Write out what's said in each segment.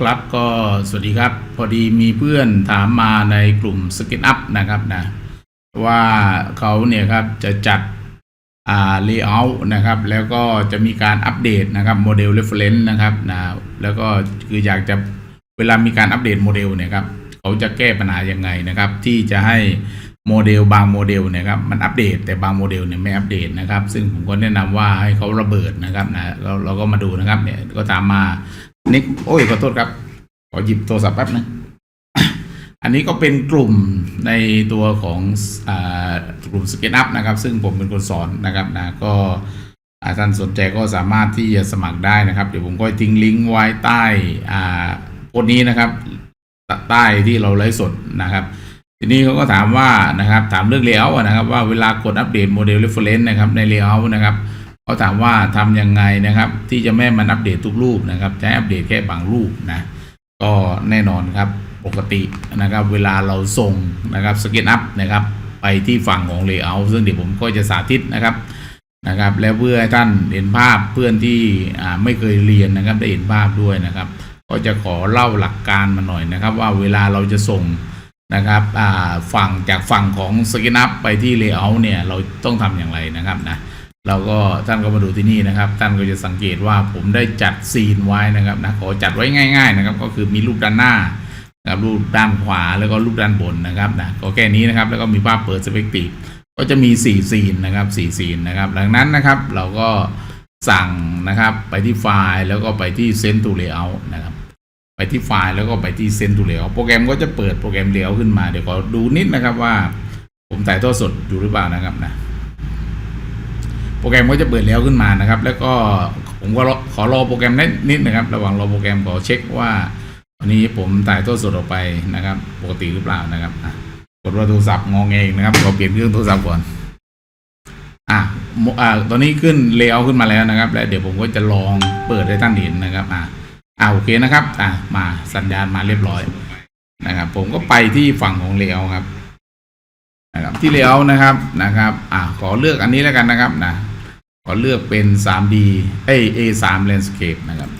ครับก็สวัสดีครับ พอดีมีเพื่อนถามมาในกลุ่มสกิ n อัพนะครับนะว่าเขาเนี่ยครับจะจัดอ่า layout นะครับ แล้วก็จะมีการอัปเดตนะครับโมเดล reference นะครับนะแล้วก็คืออยากจะเวลามีการอัปเดตโมเดลเนี่ยครับเขาจะแก้ปัญหายังไงนะครับ ที่จะให้โมเดลบางโมเดลเนี่ยครับมันอัปเดตแต่บางโมเดลเนี่ยไม่อัปเดตนะครับ ซึ่งผมก็แนะนำว่าให้เขาระเบิดนะครับนะเราเราก็มาดูนะครับเนี่ยก็ตามมาันิกโอ้ยขอโทษครับ ขอหยิบโทรศัพท์แป๊บนึงอันนี้ก็เป็นกลุ่มในตัวของอกลุ่มสเก็ตอัพนะครับ ซึ่งผมเป็นคนสอนนะครับนะก็ท่านสนใจก็สามารถที่จะสมัครได้นะครับ เดี๋ยวผมก็ทิ้งลิงก์ไว้ใต้อ่าโพสต์นี้นะครับใต้ที่เราไลฟ์สดนะครับ ทีนี้เขาก็ถามว่านะครับ ถามเรื่อง layout อะนะครับ ว่าเวลากดอัปเดตโมเดล reference นะครับใน layout นะครับ เขาถามว่าทำยังไงนะครับ ที่จะไม่มันอัปเดตทุกรูปนะครับจะอัปเดตแค่บางรูปนะก็แน่นอนครับปกตินะครับ เวลาเราส่งนะครับสเก็ตอัพนะครับ ไปที่ฝั่งของ Layout ซึ่งเดี๋ยวผมก็จะสาธิตนะครับนะครับ แล้วเพื่อให้ท่านเห็นภาพเพื่อนที่อ่าไม่เคยเรียนนะครับ ได้เห็นภาพด้วยนะครับ ก็จะขอเล่าหลักการมาหน่อยนะครับ ว่าเวลาเราจะส่งนะครับอ่าฝั่งจากฝั่งของสเก็ตอัพไปที่ Layout เนี่ยเราต้องทำอย่างไรนะครับนะ เราก็ท่านก็มาดูที่นี่นะครับ ท่านก็จะสังเกตว่าผมได้จัดซีนไว้นะครับนะขอจัดไว้ง่าย ๆ นะครับ ก็คือมีรูปด้านหน้านะครับรูปด้านขวาแล้วก็รูปด้านบนนะครับนะก็แค่นี้นะครับ แล้วก็มีภาพเปิดสเปกตีก็จะมี4ซีนนะครับ4ซีนนะครับ ดังนั้นนะครับเราก็สั่งนะครับไปที่ไฟล์แล้วก็ไปที่ Send to Layout นะครับ ไปที่ไฟล์แล้วก็ไปที่ Send to Layout โปรแกรมก็จะเปิดโปรแกรม Layout ขึ้นมาเดี๋ยวขอดูนิดนะครับว่า ผมถ่ายทอดสดอยู่หรือเปล่านะครับนะ โปรแกรมก็จะเปิดแล้วขึ้นมานะครับ แล้วก็ผมก็รอขอรอโปรแกรมนิดนิดนะครับ ระหว่างรอโปรแกรมขอเช็คว่าวันนี้ผมถ่ายทอดสดออกไปนะครับ ปกติหรือเปล่านะครับกดว่าโทรศัพท์งองเองนะครับขอเปลี่ยนเครื่องโทรศัพท์ก่อนอะอ่าตอนนี้ขึ้นเลเยอร์ขึ้นมาแล้วนะครับ และเดี๋ยวผมก็จะลองเปิดให้ท่านเห็นนะครับอะอ่าโอเคนะครับอะมาสัญญาณมาเรียบร้อยนะครับ ผมก็ไปที่ฝั่งของเลเยอร์ครับนะครับที่เลเยอร์นะครับนะครับอ่าขอเลือกอันนี้แล้วกันนะครับนะ ขอเลือกเป็น 3D เอ้ A3 Landscape นะครับ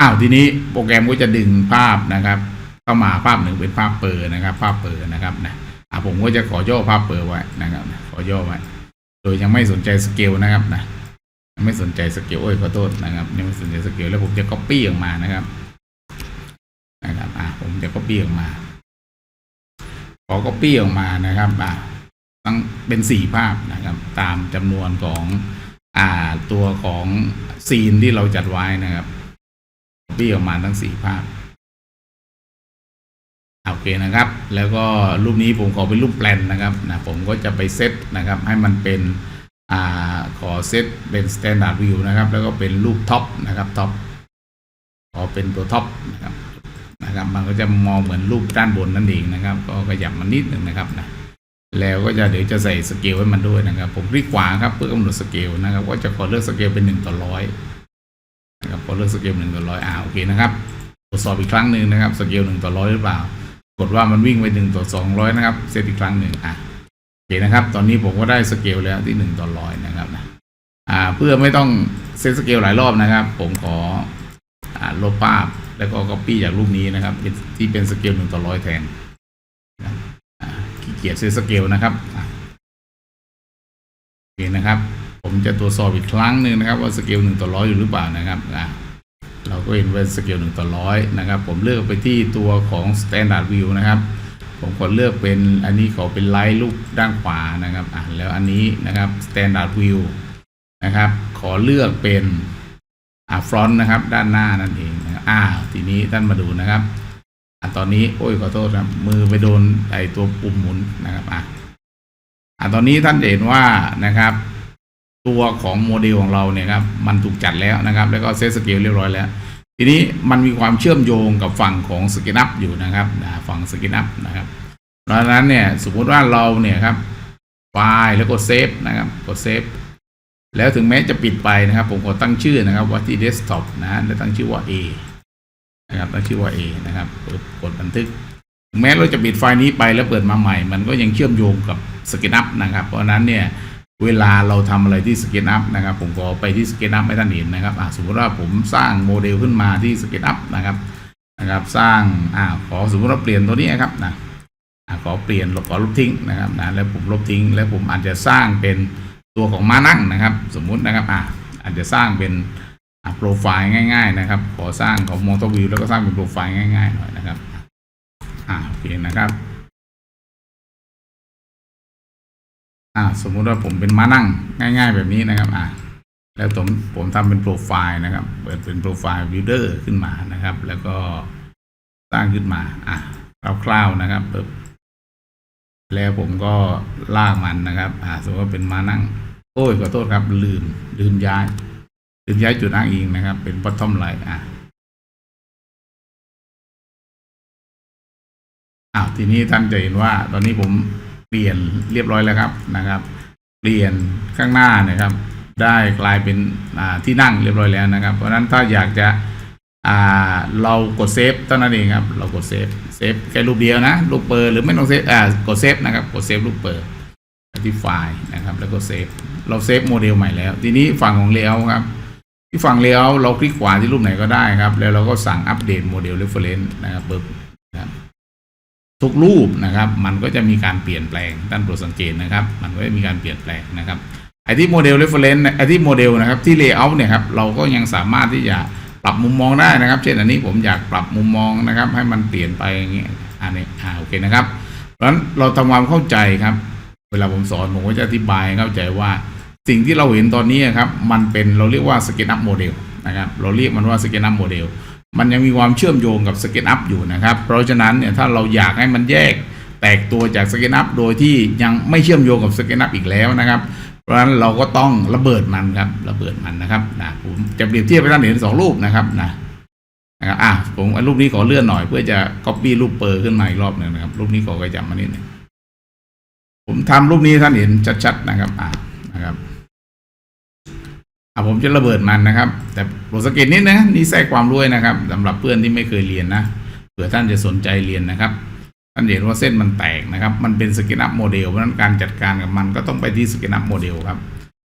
อ้าวทีนี้โปรแกรมก็จะดึงภาพนะครับ เข้ามาภาพหนึ่งเป็นภาพเปิดนะครับ ภาพเปิดนะครับนะอ่าผมก็จะขอย่อภาพเปิดไว้นะครับ ขอย่อไว้โดยยังไม่สนใจสเกลนะครับนะไม่สนใจสเกลโอ้ยขอโทษนะครับยังไม่สนใจสเกลแล้วผมจะ copy ออกมานะครับนะครับอ่าผมจะ copy ออกมาขอ copy ออกมานะครับอ่า ทั้งเป็นสี่ภาพนะครับ ตามจำนวนของอ่าตัวของซีนที่เราจัดไว้นะครับพี่ออกมาทั้งสี่ภาพโอเคนะครับ แล้วก็รูปนี้ผมขอเป็นรูปแปลนนะครับนะผมก็จะไปเซตนะครับ ให้มันเป็นอ่าขอเซตเป็น standard view นะครับ แล้วก็เป็นรูปท็อปนะครับท็อปขอเป็นตัวท็อปนะครับนะครับ มันก็จะมองเหมือนรูปด้านบนนั่นเองนะครับ ก็ขยับมันนิดหนึ่งนะครับนะ แล้วก็จะเดี๋ยวจะใส่สเกลให้มันด้วยนะครับ ผมคลิกขวาครับเพื่อกำหนดสเกลนะครับก็จะขอเลือกสเกลเป็นหนึ่งต่อร้อยนะครับขอเลือกสเกลหนึ่งต่อร้อยอ่าโอเคนะครับตรวจสอบอีกครั้งหนึ่งนะครับสเกลหนึ่งต่อร้อยหรือเปล่ากดว่ามันวิ่งไปหนึ่งต่อสองร้อยนะครับเซตอีกครั้งหนึ่งอะโอเคนะครับ ตอนนี้ผมก็ได้สเกลแล้วที่หนึ่งต่อร้อยนะครับนะอ่าเพื่อไม่ต้องเซตสเกลหลายรอบนะครับ ผมขออ่าลบภาพแล้วก็ copy จากรูปนี้นะครับที่เป็นสเกลหนึ่งต่อร้อยแทน เกียจซื้อสเกลนะครับโอเคนะครับ ผมจะตรวจสอบอีกครั้งหนึ่งนะครับ ว่าสเกลหนึ่งต่อร้อยอยู่หรือเปล่านะครับอะเราก็เห็นว่าสเกลหนึ่งต่อร้อยนะครับ ผมเลือกไปที่ตัวของ standard view นะครับ ผมกดเลือกเป็นอันนี้ขอเป็นไลท์ลูกด้านขวานะครับอะแล้วอันนี้นะครับ standard view นะครับ ขอเลือกเป็นอ่า front นะครับ ด้านหน้านั่นเองนะอ่าทีนี้ท่านมาดูนะครับ ตอนนี้โอ้ยขอโทษครับมือไปโดนไอตัวปุ่มหมุนนะครับอะอะตอนนี้ท่านเห็นว่านะครับ ตัวของโมเดลของเราเนี่ยครับมันถูกจัดแล้วนะครับ แล้วก็เซตสเกลเรียบร้อยแล้ว ทีนี้มันมีความเชื่อมโยงกับฝั่งของสกินอัพอยู่นะครับฝั่งสกินอัพนะครับเพราะฉะนั้นเนี่ยสมมติว่าเราเนี่ยครับไฟล์แล้วกดเซฟนะครับกดเซฟแล้วถึงแม้จะปิดไปนะครับ ผมขอตั้งชื่อนะครับว่าที่เดสก์ท็อปนะและตั้งชื่อว่า A นะครับตั้งชื่อว่า A นะครับกดกดบันทึก แม้เราจะปิดไฟล์นี้ไปแล้วเปิดมาใหม่ มันก็ยังเชื่อมโยงกับสกินอัพนะครับ เพราะนั้นเนี่ยเวลาเราทำอะไรที่สเก็ตอัพนะครับ ผมขอไปที่สเก็ตอัพให้ท่านเห็นนะครับสมมติว่าผมสร้างโมเดลขึ้นมาที่สเก็ตอัพนะครับนะครับสร้างอ่าขอสมมติว่าเปลี่ยนตัวนี้ครับนะอะขอเปลี่ยนขอลบทิ้งนะครับนะแล้วผมลบทิ้ง แล้วผมอาจจะสร้างเป็นตัวของมานั่งนะครับ สมมุตินะครับอะอาจจะสร้างเป็น โปรไฟล์ง่าย ๆ นะครับ ขอสร้างของมอเตอร์วิวแล้วก็สร้างเป็นโปรไฟล์ง่ายๆหน่อยนะครับ อ่าโอเคนะครับ อ่าสมมุติว่าผมเป็นม้านั่งง่าย ๆ แบบนี้นะครับ อ่าแล้วผมผมทำเป็นโปรไฟล์นะครับ เปิดเป็นโปรไฟล์วิวเดอร์ขึ้นมานะครับ แล้วก็สร้างขึ้นมา อะคร่าวๆนะครับปึ๊บแล้วผมก็ลากมันนะครับ อ่าสมมติว่าเป็นม้านั่ง โอ้ยขอโทษครับลืมลืมย้าย ลืมย้ายจุดอ้างอิงนะครับ เป็น bottom line อะอ้าวทีนี้ท่านจะเห็นว่า ตอนนี้ผมเปลี่ยนเรียบร้อยแล้วครับนะครับ เปลี่ยนข้างหน้านะครับ ได้กลายเป็นที่นั่งเรียบร้อยแล้วนะครับ เพราะฉะนั้นถ้าอยากจะเรากดเซฟเท่านั้นเองครับ เรากดเซฟเซฟแค่รูปเดียวนะ รูปเปอร์หรือไม่ต้องเซฟอ่ากดเซฟนะครับ กดเซฟรูปเปอร์ที่ไฟล์นะครับ แล้วก็เซฟ เราเซฟโมเดลใหม่แล้ว ทีนี้ฝั่งของเลเยอร์ครับ ที่ฝั่งเลเยอร์เราคลิกขวาที่รูปไหนก็ได้ครับ แล้วเราก็สั่งอัปเดตโมเดลเรฟเฟรนซ์นะครับปึ๊บนะครับทุกรูปนะครับ มันก็จะมีการเปลี่ยนแปลงท่านโปรดสังเกตนะครับ มันก็จะมีการเปลี่ยนแปลงนะครับไอ้ที่โมเดลเรฟเฟรนซ์ไอ้ที่โมเดลนะครับที่เลเยอร์เนี่ยครับเราก็ยังสามารถที่จะปรับมุมมองได้นะครับ เช่นอันนี้ผมอยากปรับมุมมองนะครับ ให้มันเปลี่ยนไปอย่างเงี้ยอันนี้อ่าโอเคนะครับเพราะฉะนั้นเราทำความเข้าใจครับ เวลาผมสอนผมก็จะอธิบายเข้าใจว่า สิ่งที่เราเห็นตอนนี้ครับมันเป็นเราเรียกว่าสเก็ตอัพโมเดลนะครับเราเรียกมันว่าสเก็ตอัพโมเดลมันยังมีความเชื่อมโยงกับสเก็ตอัพอยู่นะครับ เพราะฉะนั้นเนี่ยถ้าเราอยากให้มันแยกแตกตัวจากสเก็ตอัพโดยที่ยังไม่เชื่อมโยงกับสเก็ตอัพอีกแล้วนะครับ เพราะฉะนั้นเราก็ต้องระเบิดมันครับระเบิดมันนะครับนะผมจะเปรียบเทียบให้ท่านเห็นสองรูปนะครับนะนะครับอะผมรูปนี้ขอเลื่อนหน่อยเพื่อจะ copy รูปเปอร์ขึ้นมาอีกรอบหนึ่งนะครับ รูปนี้ขอกระจำมานิดหนึ่งผมทำรูปนี้ท่านเห็นชัดๆนะครับอะนะครับ อะผมจะระเบิดมันนะครับ แต่โปรดสังเกตนิดนะนี่แทรกความรู้ไว้นะครับสำหรับเพื่อนที่ไม่เคยเรียนนะเผื่อท่านจะสนใจเรียนนะครับ ท่านเห็นว่าเส้นมันแตกนะครับ มันเป็นสกินอัพโมเดลเพราะฉะนั้นการจัดการกับมันก็ต้องไปที่สกินอัพโมเดลครับ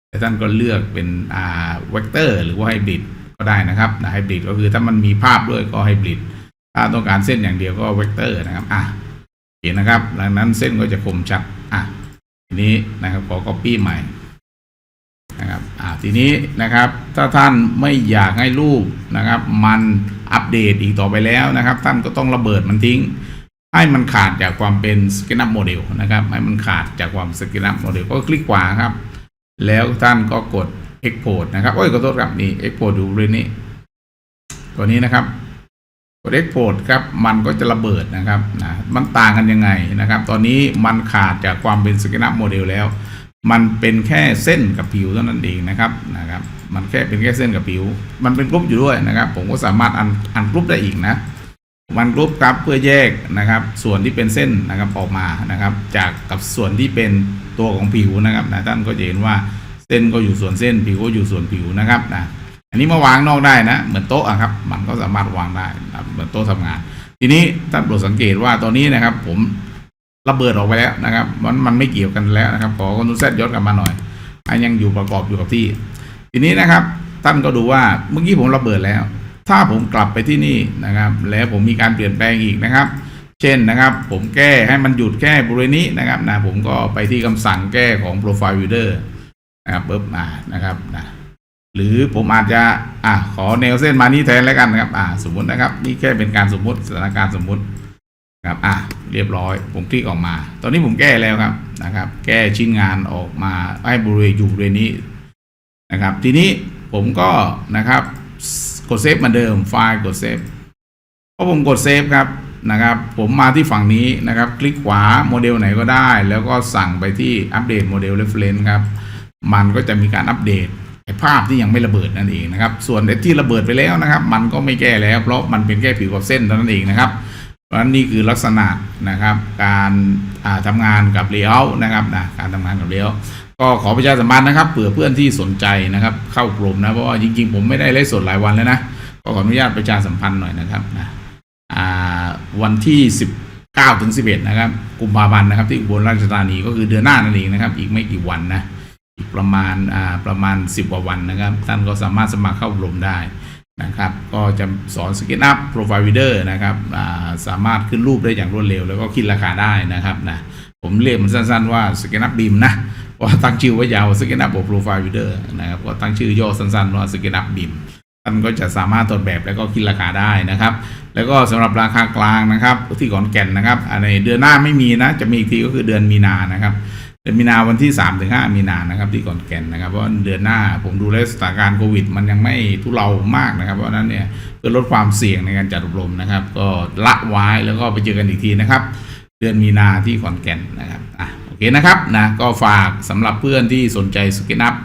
แต่ท่านก็เลือกเป็นอ่าเวกเตอร์หรือว่าไฮบริดก็ได้นะครับไฮบริดก็คือถ้ามันมีภาพด้วยก็ไฮบริดถ้าต้องการเส้นอย่างเดียวก็เวกเตอร์นะครับอะเห็นนะครับดังนั้นเส้นก็จะคมชัดอะทีนี้นะครับขอ copy ใหม่ นะครับทีนี้นะครับถ้าท่านไม่อยากให้รูปนะครับ มันอัปเดตอีกต่อไปแล้วนะครับ ท่านก็ต้องระเบิดมันทิ้ง ให้มันขาดจากความเป็นสกินอัพโมเดลนะครับให้มันขาดจากความสกินอัพโมเดลก็คลิกขวาครับ แล้วท่านก็กด Export นะครับโอ้ยขอโทษครับนี่ Export ดูเรื่องนี้ ตัวนี้นะครับกด Export ครับมันก็จะระเบิดนะครับนะมันต่างกันยังไงนะครับ ตอนนี้มันขาดจากความเป็นสกินอัพโมเดลแล้ว มันเป็นแค่เส้นกับผิวเท่านั้นเองนะครับนะครับ มันแค่เป็นแค่เส้นกับผิว มันเป็นกรุ๊ปอยู่ด้วยนะครับ ผมก็สามารถอันอันกรุ๊ปได้อีกนะมันกรุ๊ปครับเพื่อแยกนะครับ ส่วนที่เป็นเส้นนะครับออกมานะครับ จากกับส่วนที่เป็นตัวของผิวนะครับนะท่านก็จะเห็นว่าเส้นก็อยู่ส่วนเส้นผิวก็อยู่ส่วนผิวนะครับนะอันนี้มาวางนอกได้นะ เหมือนโต๊ะครับ มันก็สามารถวางได้เหมือนโต๊ะทำงาน ทีนี้ท่านโปรดสังเกตว่าตอนนี้นะครับ ผม ระเบิดออกไปแล้วนะครับมันมันไม่เกี่ยวกันแล้วนะครับขอคอนโทรลแซดย้อนกลับมาหน่อยอันยังอยู่ประกอบอยู่กับที่ ทีนี้นะครับท่านก็ดูว่าเมื่อกี้ผมระเบิดแล้ว ถ้าผมกลับไปที่นี่นะครับ แล้วผมมีการเปลี่ยนแปลงอีกนะครับ เช่นนะครับ ผมแก้ให้มันหยุดแค่บริเวณนี้นะครับนะผมก็ไปที่คำสั่งแก้ของ Profile Builder นะครับปึ๊บมานะครับนะหรือผมอาจจะอะขอแนวเส้นมานี้แทนแล้วกันนะครับ อ่าสมมุตินะครับ นี่แค่เป็นการสมมุติสถานการณ์สมมุติครับอะ เรียบร้อย ผมคลิกออกมา ตอนนี้ผมแก้แล้วครับนะครับ แก้ชิ้นงานออกมาให้บริเวณอยู่บริเวณนี้นะครับ ทีนี้ผมก็นะครับกดเซฟเหมือนเดิมไฟล์กดเซฟพอผมกดเซฟครับนะครับ ผมมาที่ฝั่งนี้นะครับ คลิกขวาโมเดลไหนก็ได้ แล้วก็สั่งไปที่อัปเดตโมเดลเรฟเฟรนซ์ครับ มันก็จะมีการอัปเดตไอ้ภาพที่ยังไม่ระเบิดนั่นเองนะครับ ส่วนที่ระเบิดไปแล้วนะครับ มันก็ไม่แก้แล้ว เพราะมันเป็นแค่ผิวกับเส้นเท่านั้นเองนะครับ ราะฉะนั้นนี่คือลักษณะนะครับการอ่าทำงานกับเลเยอร์นะครับนะการทำงานกับเลเยอร์ก็ขอประชาสัมพันธ์นะครับเผื่อเพื่อนที่สนใจนะครับเข้ากลุ่มนะเพราะว่าจริงๆ ผมไม่ได้ไลฟ์สดหลายวันแล้วนะก็ขออนุญาตประชาสัมพันธ์หน่อยนะครับนะวันที่ 19ถึง11 นะครับกุมภาพันธ์นะครับที่อุบลราชธานีก็คือเดือนหน้านั่นเองนะครับ อีกไม่กี่วันนะอีกประมาณประมาณ 10กว่าวันนะครับ ท่านก็สามารถสมัครเข้าอบรมได้ นะครับก็จะสอนสเก็ตอัพโปรไฟล์วิดเดอร์นะครับสามารถขึ้นรูปได้อย่างรวดเร็ว แล้วก็คิดราคาได้นะครับนะผมเรียกมันสั้นๆว่าสเก็ตอัพบีมนะเพราะว่าตั้งชื่อไว้ยาวสเก็ตอัพโปรไฟล์วิดเดอร์นะครับก็ตั้งชื่อย่อสั้นๆว่าสเก็ตอัพบีมท่านก็จะสามารถตรวจแบบแล้วก็คิดราคาได้นะครับ แล้วก็สำหรับราคากลางนะครับที่ขอนแก่นนะครับในเดือนหน้าไม่มีนะจะมีอีกทีก็คือเดือนมีนานะครับ เดือนมีนาวันที่3าถึงหมีนานะครับที่ขอนแก่นนะครับเพราะเดือนหน้าผมดูแลสถานการณ์โควิด มันยังไม่ทุเลามากนะครับ เพราะฉะนั้นเนี่ยเพื่อลดความเสี่ยงในการจัดอบรมนะครับ ก็ละไว้แล้วก็ไปเจอกันอีกทีนะครับ เดือนมีนาที่ขอนแก่นนะครับอะโอเคนะครับนะก็ฝากสำหรับเพื่อนที่สนใจสกินอัพ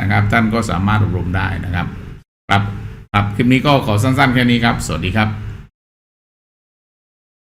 นะครับ ท่านก็สามารถอบรมได้นะครับ ครับครับคลิปนี้ก็ขอสั้นๆแค่นี้ครับ สวัสดีครับ